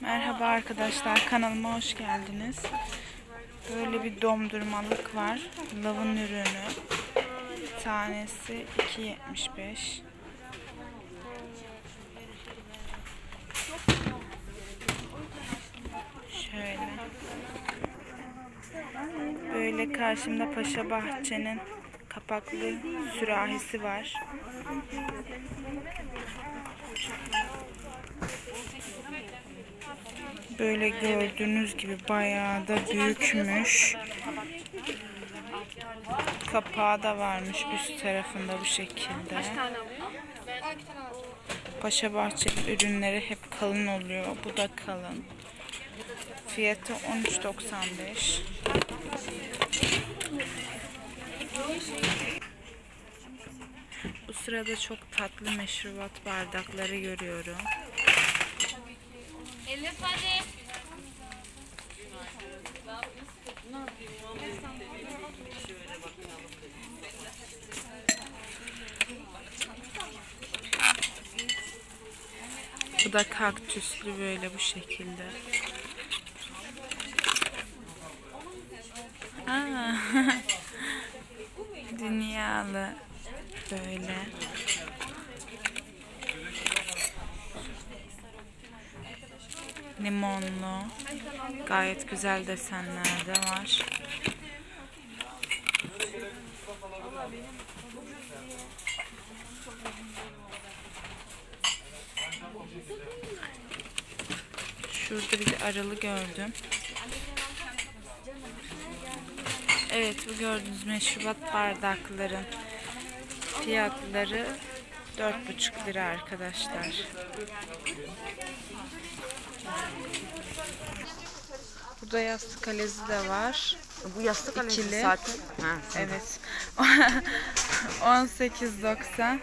Merhaba arkadaşlar kanalıma hoş geldiniz. Böyle bir dondurmalık var. Lavın ürünü. Tanesi 2.75. Şöyle. Böyle karşımda Paşa Bahçe'nin kapaklı sürahisi var. Böyle gördüğünüz gibi bayağı da büyükmüş. Kapağı da varmış üst tarafında bu şekilde. Paşa Bahçe ürünleri hep kalın oluyor. Bu da kalın. Fiyatı 13.95. Bu sırada çok tatlı meşrubat bardakları görüyorum. Elif hadi. Bu da kaktüslü böyle bu şekilde. Aa, Dünyalı böyle. Limonlu. Gayet güzel desenler de var. Şurada bir aralı gördüm. Evet bu gördüğünüz meşrubat bardakların fiyatları 4,5 lira arkadaşlar. Burada yastık kalesi de var. Bu yastık aleti İkili. zaten. Ha, Evet. 18.90.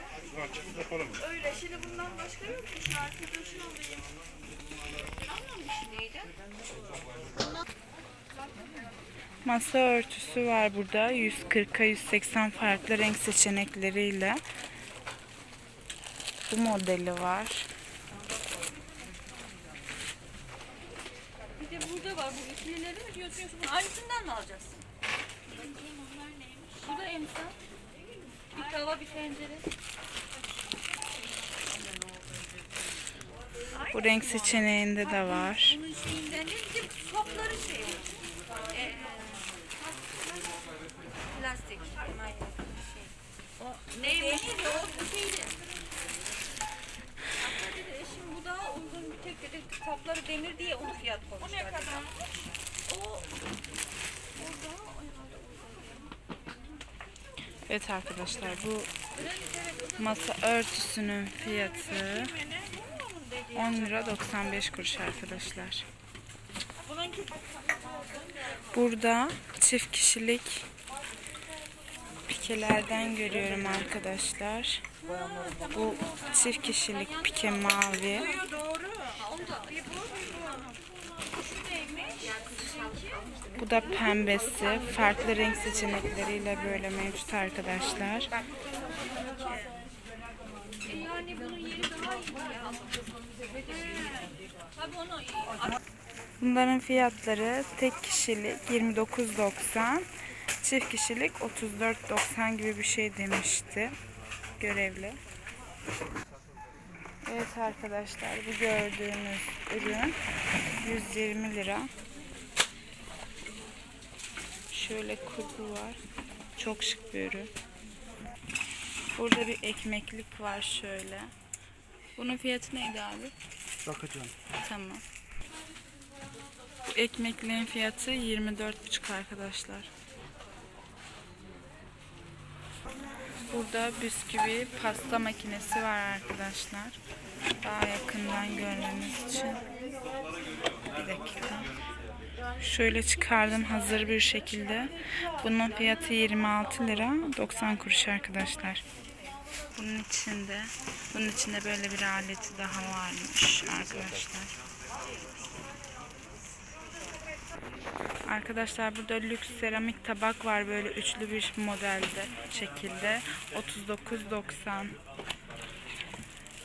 Masa örtüsü var burada. 140'a 180 farklı renk seçenekleriyle. Bu modeli var. De burada var bu ikilileri mi diyorsun yoksa bunun aynısından mı alacaksın? Bu da emsal. Bir tava bir tencere. Bu renk seçeneğinde de var. Bunun şeyinden de topları şey. Ee, plastik. Şey. O neymiş? O bu şeydi. Hatta dedi eşim bu daha uygun bir kapları demir diye onu fiyat koymuşlar. O ne kadar? O orada o herhalde Evet arkadaşlar bu masa örtüsünün fiyatı 10 lira 95 kuruş arkadaşlar. Burada çift kişilik pikelerden görüyorum arkadaşlar. Bu çift kişilik pike mavi. Bu da pembesi. Farklı renk seçenekleriyle böyle mevcut arkadaşlar. Bunların fiyatları tek kişilik 29.90, çift kişilik 34.90 gibi bir şey demişti görevli. Evet arkadaşlar bu gördüğünüz ürün 120 lira. Şöyle kutu var. Çok şık bir ürün. Burada bir ekmeklik var şöyle. Bunun fiyatı neydi abi? Bakacağım. Tamam. Bu ekmeklerin fiyatı 24,5 arkadaşlar. Burada bisküvi pasta makinesi var arkadaşlar. Daha yakından görmeniz için. Bir dakika. Şöyle çıkardım hazır bir şekilde. Bunun fiyatı 26 lira 90 kuruş arkadaşlar. Bunun içinde bunun içinde böyle bir aleti daha varmış arkadaşlar. Arkadaşlar burada lüks seramik tabak var böyle üçlü bir modelde şekilde 39.90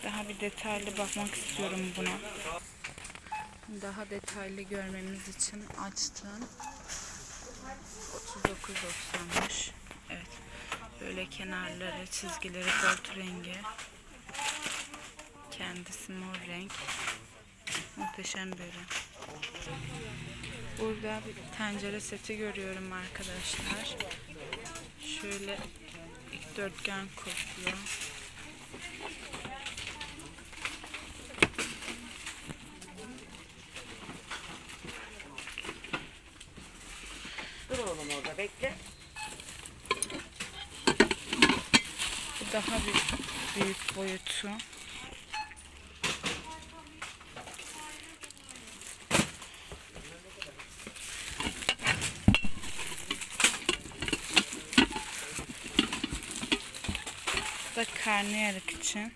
Daha bir detaylı bakmak istiyorum buna. Daha detaylı görmemiz için açtım. 39.90'mış. Evet. Böyle kenarları, çizgileri gold rengi. Kendisi mor renk. Muhteşem bir ürün. Burada bir tencere seti görüyorum arkadaşlar. Şöyle dikdörtgen kuplu. Bekle. Bu daha bir büyük boyutu. Da karnıyarık için.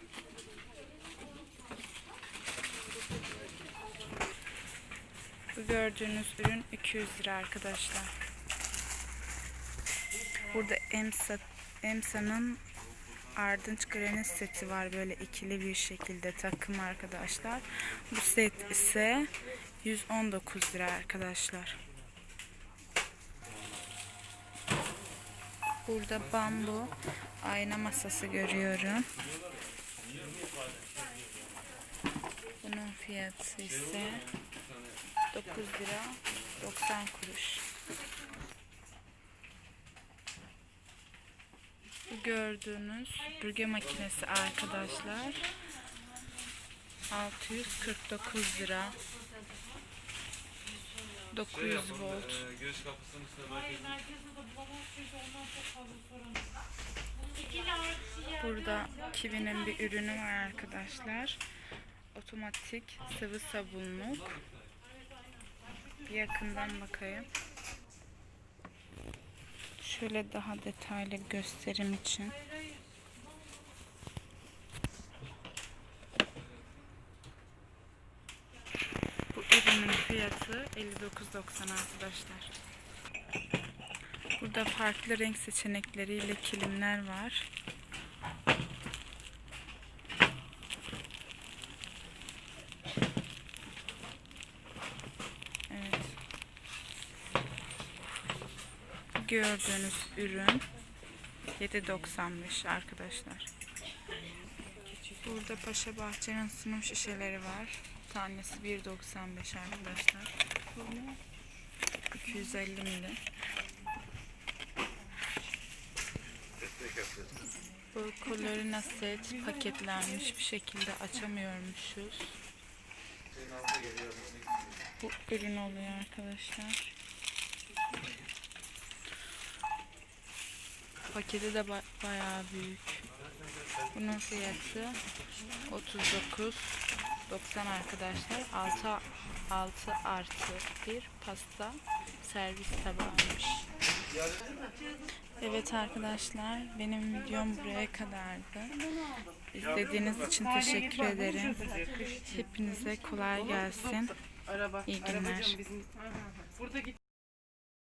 Bu gördüğünüz ürün 200 lira arkadaşlar. Burada Emsa Emsa'nın Ardınç Granit seti var böyle ikili bir şekilde takım arkadaşlar. Bu set ise 119 lira arkadaşlar. Burada bambu ayna masası görüyorum. Bunun fiyatı ise 9 lira 90 kuruş. Bu gördüğünüz bürge makinesi arkadaşlar. 649 lira. 900 volt. Burada Kiwi'nin bir ürünü var arkadaşlar. Otomatik sıvı sabunluk. Bir yakından bakayım Şöyle daha detaylı gösterim için. Bu ürünün fiyatı 59.90 arkadaşlar. Burada farklı renk seçenekleriyle kilimler var. Evet. Gördüğünüz ürün 7.95 arkadaşlar. Burada Paşa Bahçe'nin sunum şişeleri var. Tanesi 1.95 arkadaşlar. 250 ml. Bu Colorina set paketlenmiş bir şekilde açamıyormuşuz. Bu ürün oluyor arkadaşlar. Paketi de ba- bayağı büyük. Bunun fiyatı 39.90 arkadaşlar. 6 6 artı bir pasta servis tabağıymış. Evet arkadaşlar benim videom buraya kadardı. İzlediğiniz için teşekkür ederim. Hepinize kolay gelsin. İyi günler.